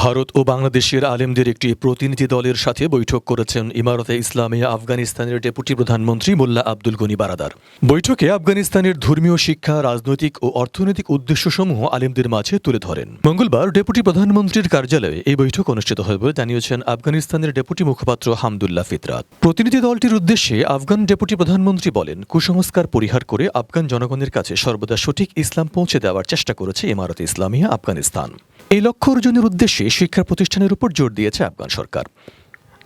ভারত ও বাংলাদেশের আলেমদের একটি প্রতিনিধি দলের সাথে বৈঠক করেছেন ইমারতে ইসলামিয়া আফগানিস্তানের ডেপুটি প্রধানমন্ত্রী মোল্লা আব্দুল গনি বারাদার। বৈঠকে আফগানিস্তানের ধর্মীয় শিক্ষা, রাজনৈতিক ও অর্থনৈতিক উদ্দেশ্যসমূহ আলেমদের মাঝে তুলে ধরেন। মঙ্গলবার ডেপুটি প্রধানমন্ত্রীর কার্যালয়ে এই বৈঠক অনুষ্ঠিত হয় বলে জানিয়েছেন আফগানিস্তানের ডেপুটি মুখপাত্র হামদুল্লাহ ফিতরাত। প্রতিনিধি দলটির উদ্দেশ্যে আফগান ডেপুটি প্রধানমন্ত্রী বলেন, কুসংস্কার পরিহার করে আফগান জনগণের কাছে সর্বদা সঠিক ইসলাম পৌঁছে দেওয়ার চেষ্টা করেছে ইমারতে ইসলামিয়া আফগানিস্তান। এই লক্ষ্য অর্জনের উদ্দেশ্যে শিক্ষা প্রতিষ্ঠানের উপর জোর দিয়েছে আফগান সরকার।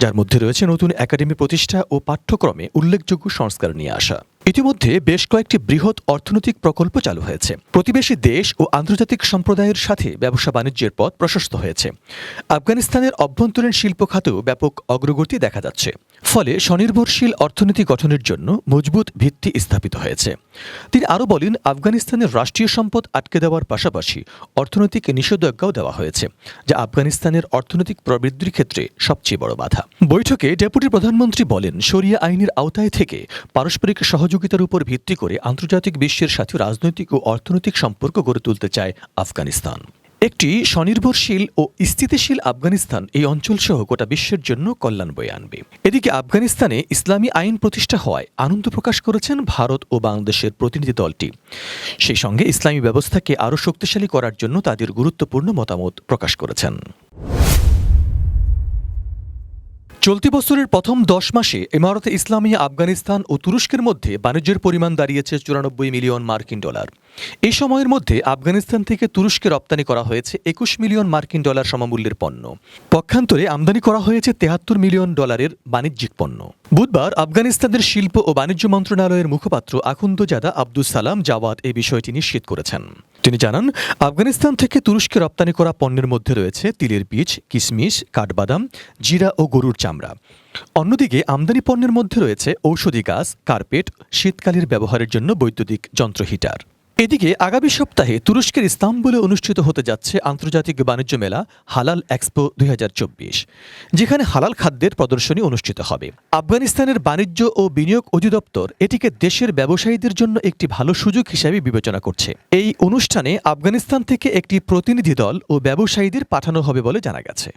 যার মধ্যে রয়েছে নতুন একাডেমি প্রতিষ্ঠা ও পাঠ্যক্রমে উল্লেখযোগ্য সংস্কার নিয়ে আসা। ইতিমধ্যে বেশ কয়েকটি বৃহৎ অর্থনৈতিক প্রকল্প চালু হয়েছে। প্রতিবেশী দেশ ও আন্তর্জাতিক সম্প্রদায়ের সাথে ব্যবসা বাণিজ্যের পথ প্রশস্ত হয়েছে। আফগানিস্তানের অভ্যন্তরীণ শিল্প খাতেও ব্যাপক অগ্রগতি দেখা যাচ্ছে। ফলে স্বনির্ভরশীল অর্থনীতি গঠনের জন্য মজবুত ভিত্তি স্থাপিত হয়েছে। তিনি আরও বলেন, আফগানিস্তানের রাষ্ট্রীয় সম্পদ আটকে দেওয়ার পাশাপাশি অর্থনৈতিক নিষেধাজ্ঞাও দেওয়া হয়েছে, যা আফগানিস্তানের অর্থনৈতিক প্রবৃদ্ধির ক্ষেত্রে সবচেয়ে বড় বাধা। বৈঠকে ডেপুটি প্রধানমন্ত্রী বলেন, শরিয়া আইনের আওতায় থেকে পারস্পরিক সহযোগিতার উপর ভিত্তি করে আন্তর্জাতিক বিশ্বের সাথে রাজনৈতিক ও অর্থনৈতিক সম্পর্ক গড়ে তুলতে চায় আফগানিস্তান। একটি স্বনির্ভরশীল ও স্থিতিশীল আফগানিস্তান এই অঞ্চল সহ গোটা বিশ্বের জন্য কল্যাণ বয়ে আনবে। এদিকে আফগানিস্তানে ইসলামী আইন প্রতিষ্ঠা হওয়ায় আনন্দ প্রকাশ করেছেন ভারত ও বাংলাদেশের প্রতিনিধি দলটি। সেই সঙ্গে ইসলামী ব্যবস্থাকে আরও শক্তিশালী করার জন্য তাদের গুরুত্বপূর্ণ মতামত প্রকাশ করেছেন। চলতি বছরের প্রথম দশ মাসে ইমারতে ইসলামিয়া আফগানিস্তান ও তুরস্কের মধ্যে বাণিজ্যের পরিমাণ দাঁড়িয়েছে চুরানব্বই মিলিয়ন মার্কিন ডলার। এই সময়ের মধ্যে আফগানিস্তান থেকে তুরস্কে রপ্তানি করা হয়েছে একুশ মিলিয়ন মার্কিন ডলার সমমূল্যের পণ্য। পক্ষান্তরে আমদানি করা হয়েছে তেহাত্তর মিলিয়ন ডলারের বাণিজ্যিক পণ্য। বুধবার আফগানিস্তানের শিল্প ও বাণিজ্য মন্ত্রণালয়ের মুখপাত্র আখুন্দজাদা আব্দুল সালাম জাওয়াদ এই বিষয়টি নিশ্চিত করেছেন। তিনি জানান, আফগানিস্তান থেকে তুরস্কে রপ্তানি করা পণ্যের মধ্যে রয়েছে তিলের বীজ কিশমিশ কাঠবাদাম, জিরা ও গরুর চামড়া। অন্যদিকে আমদানি পণ্যের মধ্যে রয়েছে ঔষধি গাছ, কার্পেট, শীতকালের ব্যবহারের জন্য বৈদ্যুতিক যন্ত্র হিটার। এদিকে আগামী সপ্তাহে তুরস্কের ইস্তাম্বুলে অনুষ্ঠিত হতে যাচ্ছে আন্তর্জাতিক বাণিজ্য মেলা হালাল এক্সপো দুই হাজার চব্বিশ, যেখানে হালাল খাদ্যের প্রদর্শনী অনুষ্ঠিত হবে। আফগানিস্তানের বাণিজ্য ও বিনিয়োগ অধিদপ্তর এটিকে দেশের ব্যবসায়ীদের জন্য একটি ভালো সুযোগ হিসেবে বিবেচনা করছে। এই অনুষ্ঠানে আফগানিস্তান থেকে একটি প্রতিনিধি দল ও ব্যবসায়ীদের পাঠানো হবে বলে জানা গেছে।